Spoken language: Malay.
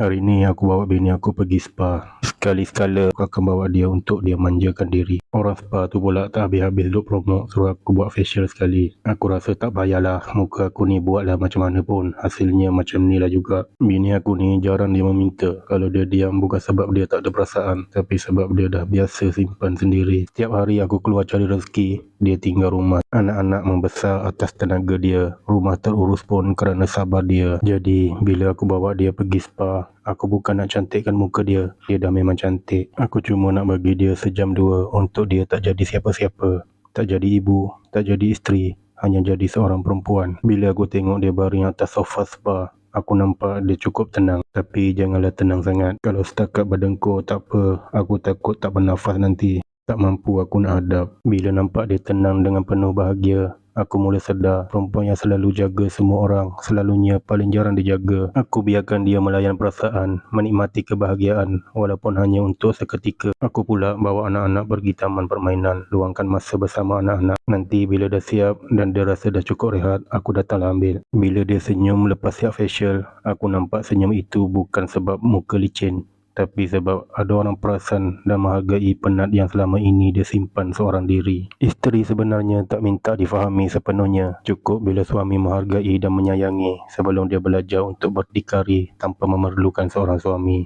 Hari ni aku bawa bini aku pergi spa. Sekali-sekala aku akan bawa dia untuk dia manjakan diri. Orang spa tu pula tak habis-habis duk promote suruh aku buat facial sekali. Aku rasa tak payahlah muka aku ni buatlah macam mana pun. Hasilnya macam ni lah juga. Bini aku ni jarang dia meminta. Kalau dia diam bukan sebab dia tak ada perasaan. Tapi sebab dia dah biasa simpan sendiri. Setiap hari aku keluar cari rezeki, dia tinggal rumah. Anak-anak membesar atas tenaga dia. Rumah terurus pun kerana sabar dia. Jadi bila aku bawa dia pergi spa, Aku bukan nak cantikkan muka dia. Dia dah memang cantik. Aku cuma nak bagi dia sejam dua untuk dia tak jadi siapa-siapa. Tak jadi ibu, tak jadi isteri. Hanya jadi seorang perempuan. Bila aku tengok dia baring atas sofa spa, aku nampak dia cukup tenang. Tapi janganlah tenang sangat. Kalau setakat berdengkur tak apa. Aku takut tak bernafas nanti. Tak mampu aku nak hadap. Bila nampak dia tenang dengan penuh bahagia, Aku mula sedar perempuan yang selalu jaga semua orang selalunya paling jarang dijaga. Aku biarkan dia melayan perasaan, menikmati kebahagiaan walaupun hanya untuk seketika. Aku pula bawa anak-anak pergi taman permainan, luangkan masa bersama anak-anak. Nanti bila dah siap dan dia rasa dah cukup rehat, aku datanglah ambil. Bila dia senyum lepas siap facial, aku nampak senyum itu bukan sebab muka licin tapi sebab ada orang perasan dan menghargai penat yang selama ini dia simpan seorang diri. Isteri sebenarnya tak minta difahami sepenuhnya. Cukup bila suami menghargai dan menyayangi sebelum dia belajar untuk berdikari tanpa memerlukan seorang suami.